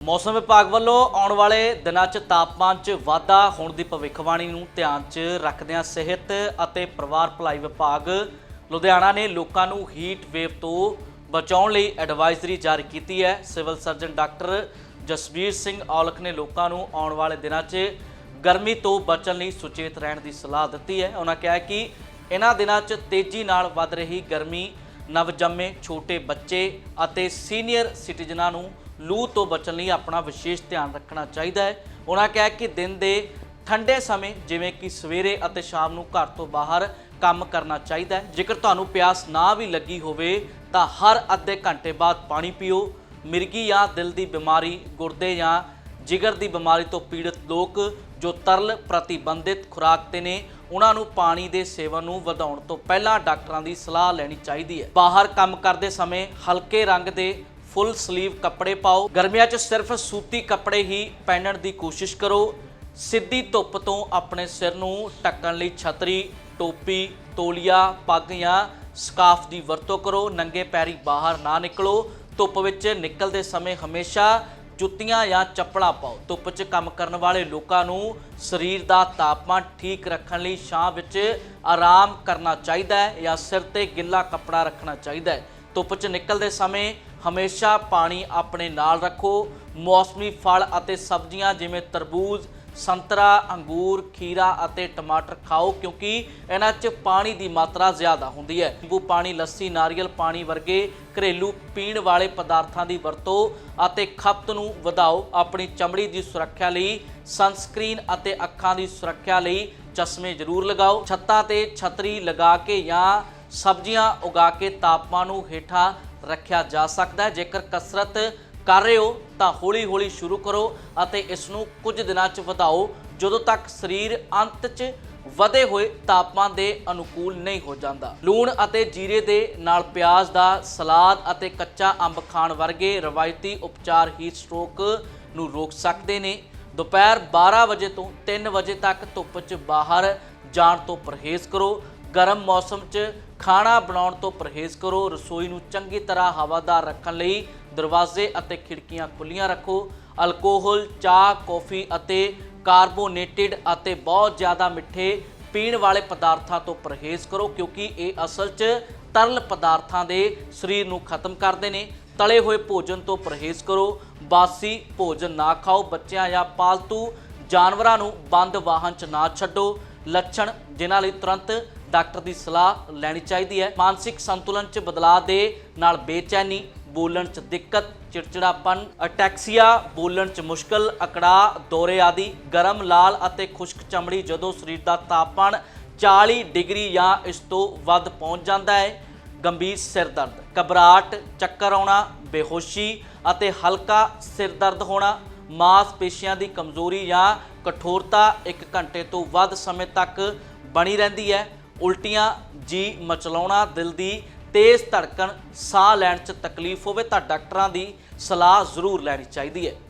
ਮੌਸਮ ਵਿਭਾਗ ਵੱਲੋਂ ਆਉਣ ਵਾਲੇ ਦਿਨਾਂ 'ਚ ਤਾਪਮਾਨ 'ਚ ਵਾਧਾ ਹੋਣ ਦੀ ਭਵਿੱਖਬਾਣੀ ਨੂੰ ਧਿਆਨ 'ਚ ਰੱਖਦਿਆਂ ਸਿਹਤ ਅਤੇ ਪਰਿਵਾਰ ਭਲਾਈ ਵਿਭਾਗ ਲੁਧਿਆਣਾ ਨੇ ਲੋਕਾਂ ਨੂੰ ਹੀਟ ਵੇਵ ਤੋਂ ਬਚਾਉਣ ਲਈ ਐਡਵਾਈਜ਼ਰੀ ਜਾਰੀ ਕੀਤੀ ਹੈ। Civil surgeon doctor Jasbir Singh Aulakh ਨੇ ਲੋਕਾਂ ਨੂੰ ਆਉਣ ਵਾਲੇ ਦਿਨਾਂ 'ਚ ਗਰਮੀ ਤੋਂ ਬਚਣ ਲਈ ਸੁਚੇਤ ਰਹਿਣ ਦੀ ਸਲਾਹ ਦਿੱਤੀ ਹੈ। ਉਹਨਾਂ ਕਿਹਾ ਕਿ ਇਹਨਾਂ ਦਿਨਾਂ 'ਚ ਤੇਜ਼ੀ ਨਾਲ ਵੱਧ ਰਹੀ ਗਰਮੀ ਨਵਜੰਮੇ ਛੋਟੇ ਬੱਚੇ ਅਤੇ ਸੀਨੀਅਰ ਸਿਟੀਜ਼ਨਾਂ ਨੂੰ ਲੂ ਤੋਂ ਬਚਣ ਲਈ ਆਪਣਾ ਵਿਸ਼ੇਸ਼ ਧਿਆਨ ਰੱਖਣਾ ਚਾਹੀਦਾ ਹੈ। ਉਹਨਾਂ ਕਿਹਾ ਕਿ ਦਿਨ ਦੇ ਠੰਡੇ ਸਮੇਂ, ਜਿਵੇਂ ਕਿ ਸਵੇਰੇ ਅਤੇ ਸ਼ਾਮ ਨੂੰ ਘਰ ਤੋਂ ਬਾਹਰ ਕੰਮ ਕਰਨਾ ਚਾਹੀਦਾ ਹੈ। ਜੇਕਰ ਤੁਹਾਨੂੰ ਪਿਆਸ ਨਾ ਵੀ ਲੱਗੀ ਹੋਵੇ, ਤਾਂ ਹਰ ਅੱਧੇ ਘੰਟੇ ਬਾਅਦ ਪਾਣੀ ਪੀਓ। ਮਿਰਗੀ ਜਾਂ ਦਿਲ ਦੀ ਬਿਮਾਰੀ, ਗੁਰਦੇ ਜਾਂ ਜਿਗਰ ਦੀ ਬਿਮਾਰੀ ਤੋਂ ਪੀੜਤ ਲੋਕ ਜੋ ਤਰਲ ਪ੍ਰਤੀਬੰਧਿਤ ਖੁਰਾਕ ਤੇ ਨੇ, ਉਹਨਾਂ ਨੂੰ ਪਾਣੀ ਦੇ ਸੇਵਨ ਨੂੰ ਵਧਾਉਣ ਤੋਂ ਪਹਿਲਾਂ ਡਾਕਟਰਾਂ ਦੀ ਸਲਾਹ ਲੈਣੀ ਚਾਹੀਦੀ ਹੈ। ਬਾਹਰ ਕੰਮ ਕਰਦੇ ਸਮੇਂ ਹਲਕੇ ਰੰਗ ਦੇ ਫੁੱਲ ਸਲੀਵ ਕੱਪੜੇ ਪਾਓ। ਗਰਮੀਆਂ 'ਚ ਸਿਰਫ ਸੂਤੀ ਕੱਪੜੇ ਹੀ ਪਹਿਨਣ ਦੀ ਕੋਸ਼ਿਸ਼ ਕਰੋ। ਸਿੱਧੀ ਧੁੱਪ ਤੋਂ ਆਪਣੇ ਸਿਰ ਨੂੰ ਢੱਕਣ ਲਈ ਛਤਰੀ, ਟੋਪੀ, ਤੋਲੀਆ, ਪੱਗ ਜਾਂ ਸਕਾਫ ਦੀ ਵਰਤੋਂ ਕਰੋ। ਨੰਗੇ ਪੈਰੀ ਬਾਹਰ ਨਾ ਨਿਕਲੋ। ਧੁੱਪ ਵਿੱਚ ਨਿਕਲਦੇ ਸਮੇਂ ਹਮੇਸ਼ਾ ਜੁੱਤੀਆਂ ਜਾਂ ਚੱਪਲਾਂ ਪਾਓ। ਧੁੱਪ 'ਚ ਕੰਮ ਕਰਨ ਵਾਲੇ ਲੋਕਾਂ ਨੂੰ ਸਰੀਰ ਦਾ ਤਾਪਮਾਨ ਠੀਕ ਰੱਖਣ ਲਈ ਛਾਂ ਵਿੱਚ ਆਰਾਮ ਕਰਨਾ ਚਾਹੀਦਾ ਹੈ ਜਾਂ ਸਿਰ ਤੇ ਗਿੱਲਾ ਕੱਪੜਾ ਰੱਖਣਾ ਚਾਹੀਦਾ ਹੈ। ਧੁੱਪ 'ਚ ਨਿਕਲਦੇ ਸਮੇਂ ਹਮੇਸ਼ਾ ਪਾਣੀ ਆਪਣੇ ਨਾਲ ਰੱਖੋ। ਮੌਸਮੀ ਫਲ ਅਤੇ ਸਬਜ਼ੀਆਂ ਜਿਵੇਂ ਤਰਬੂਜ, ਸੰਤਰਾ, ਅੰਗੂਰ, ਖੀਰਾ ਅਤੇ ਟਮਾਟਰ ਖਾਓ ਕਿਉਂਕਿ ਇਹਨਾਂ 'ਚ ਪਾਣੀ ਦੀ ਮਾਤਰਾ ਜ਼ਿਆਦਾ ਹੁੰਦੀ ਹੈ। ਨਿੰਬੂ ਪਾਣੀ, ਲੱਸੀ, ਨਾਰੀਅਲ ਪਾਣੀ ਵਰਗੇ ਘਰੇਲੂ ਪੀਣ ਵਾਲੇ ਪਦਾਰਥਾਂ ਦੀ ਵਰਤੋਂ ਅਤੇ ਖਪਤ ਨੂੰ ਵਧਾਓ। ਆਪਣੀ ਚਮੜੀ ਦੀ ਸੁਰੱਖਿਆ ਲਈ, ਸਨਸਕ੍ਰੀਨ ਅਤੇ ਅੱਖਾਂ ਦੀ ਸੁਰੱਖਿਆ ਲਈ ਚਸ਼ਮੇ ਜ਼ਰੂਰ ਲਗਾਓ। ਛੱਤਾਂ ਤੇ ਛਤਰੀ ਲਗਾ ਕੇ ਜਾਂ ਸਬਜ਼ੀਆਂ ਉਗਾ ਕੇ ਤਾਪਮਾਨ ਨੂੰ ਹੇਠਾਂ ਰੱਖਿਆ ਜਾ ਸਕਦਾ ਹੈ। ਜੇਕਰ ਕਸਰਤ ਕਰ ਰਹੇ ਹੋ, ਤਾਂ ਹੌਲੀ-ਹੌਲੀ ਸ਼ੁਰੂ ਕਰੋ ਅਤੇ ਇਸ ਨੂੰ ਕੁਝ ਦਿਨਾਂ 'ਚ ਵਧਾਓ। ਜਦੋਂ ਤੱਕ ਸਰੀਰ ਅੰਤ 'ਚ ਵਧੇ ਹੋਏ, ਤਾਪਮਾਨ ਦੇ ਅਨੁਕੂਲ ਨਹੀਂ ਹੋ ਜਾਂਦਾ। ਲੂਣ ਅਤੇ ਜੀਰੇ ਦੇ ਨਾਲ ਪਿਆਜ਼ ਦਾ ਸਲਾਦ ਅਤੇ ਕੱਚਾ ਅੰਬ ਖਾਣ ਵਰਗੇ ਰਵਾਇਤੀ ਉਪਚਾਰ ਹੀਟ ਸਟ੍ਰੋਕ ਨੂੰ ਰੋਕ ਸਕਦੇ ਨੇ। ਦੁਪਹਿਰ 12 ਵਜੇ ਤੋਂ 3 ਵਜੇ ਤੱਕ ਧੁੱਪ 'ਚ ਬਾਹਰ ਜਾਣ ਤੋਂ ਪਰਹੇਜ਼ ਕਰੋ। ਗਰਮ ਮੌਸਮ 'ਚ ਖਾਣਾ ਬਣਾਉਣ ਤੋਂ ਪਰਹੇਜ਼ ਕਰੋ, ਰਸੋਈ ਨੂੰ ਚੰਗੀ ਤਰ੍ਹਾਂ ਹਵਾਦਾਰ ਰੱਖਣ ਲਈ ਦਰਵਾਜ਼ੇ ਅਤੇ ਖਿੜਕੀਆਂ ਖੁੱਲੀਆਂ ਰੱਖੋ। ਅਲਕੋਹਲ, ਚਾਹ, ਕੌਫੀ ਅਤੇ ਕਾਰਬੋਨੇਟਿਡ ਅਤੇ ਬਹੁਤ ਜ਼ਿਆਦਾ ਮਿੱਠੇ ਪੀਣ ਵਾਲੇ ਪਦਾਰਥਾਂ ਤੋਂ ਪਰਹੇਜ਼ ਕਰੋ ਕਿਉਂਕਿ ਇਹ ਅਸਲ 'ਚ ਤਰਲ ਪਦਾਰਥਾਂ ਦੇ ਸਰੀਰ ਨੂੰ ਖਤਮ ਕਰਦੇ ਨੇ। ਤਲੇ ਹੋਏ ਭੋਜਨ ਤੋਂ ਪਰਹੇਜ਼ ਕਰੋ। ਬਾਸੀ ਭੋਜਨ ਨਾ ਖਾਓ। ਬੱਚਿਆਂ ਜਾਂ ਪਾਲਤੂ ਜਾਨਵਰਾਂ ਨੂੰ ਬੰਦ ਵਾਹਨ 'ਚ ਨਾ ਛੱਡੋ। ਲੱਛਣ ਜਿਨ੍ਹਾਂ ਲਈ ਤੁਰੰਤ ਡਾਕਟਰ ਦੀ ਸਲਾਹ ਲੈਣੀ ਚਾਹੀਦੀ ਹੈ। ਮਾਨਸਿਕ ਸੰਤੁਲਨ 'ਚ ਬਦਲਾਅ ਦੇ ਨਾਲ ਬੇਚੈਨੀ, ਬੋਲਣ 'ਚ ਦਿੱਕਤ, ਚਿੜਚਿੜਾਪਨ, ਅਟੈਕਸੀਆ, ਬੋਲਣ 'ਚ ਮੁਸ਼ਕਲ ਅਕੜਾ ਦੌਰੇ ਆਦਿ, ਗਰਮ ਲਾਲ ਅਤੇ ਖੁਸ਼ਕ ਚਮੜੀ ਜਦੋਂ ਸਰੀਰ ਦਾ ਤਾਪਮਾਨ 40 ਡਿਗਰੀ ਜਾਂ ਇਸ ਤੋਂ ਵੱਧ ਪਹੁੰਚ ਜਾਂਦਾ ਹੈ, ਗੰਭੀਰ ਸਿਰ ਦਰਦ, ਘਬਰਾਹਟ, ਚੱਕਰ ਆਉਣਾ, ਬੇਹੋਸ਼ੀ ਅਤੇ ਹਲਕਾ ਸਿਰ ਦਰਦ ਹੋਣਾ, ਮਾਸਪੇਸ਼ੀਆਂ ਦੀ ਕਮਜ਼ੋਰੀ ਜਾਂ ਕਠੋਰਤਾ 1 ਘੰਟੇ ਤੋਂ ਵੱਧ ਸਮੇਂ ਤੱਕ ਬਣੀ ਰਹਿੰਦੀ ਹੈ। ਉਲਟੀਆਂ ਜੀ ਮਚਲਾਉਣਾ, ਦਿਲ ਦੀ ਤੇਜ਼ ਧੜਕਣ, ਸਾਹ ਲੈਣ 'ਚ ਤਕਲੀਫ ਹੋਵੇ ਤਾਂ ਡਾਕਟਰਾਂ ਦੀ ਸਲਾਹ ਜ਼ਰੂਰ ਲੈਣੀ ਚਾਹੀਦੀ ਹੈ।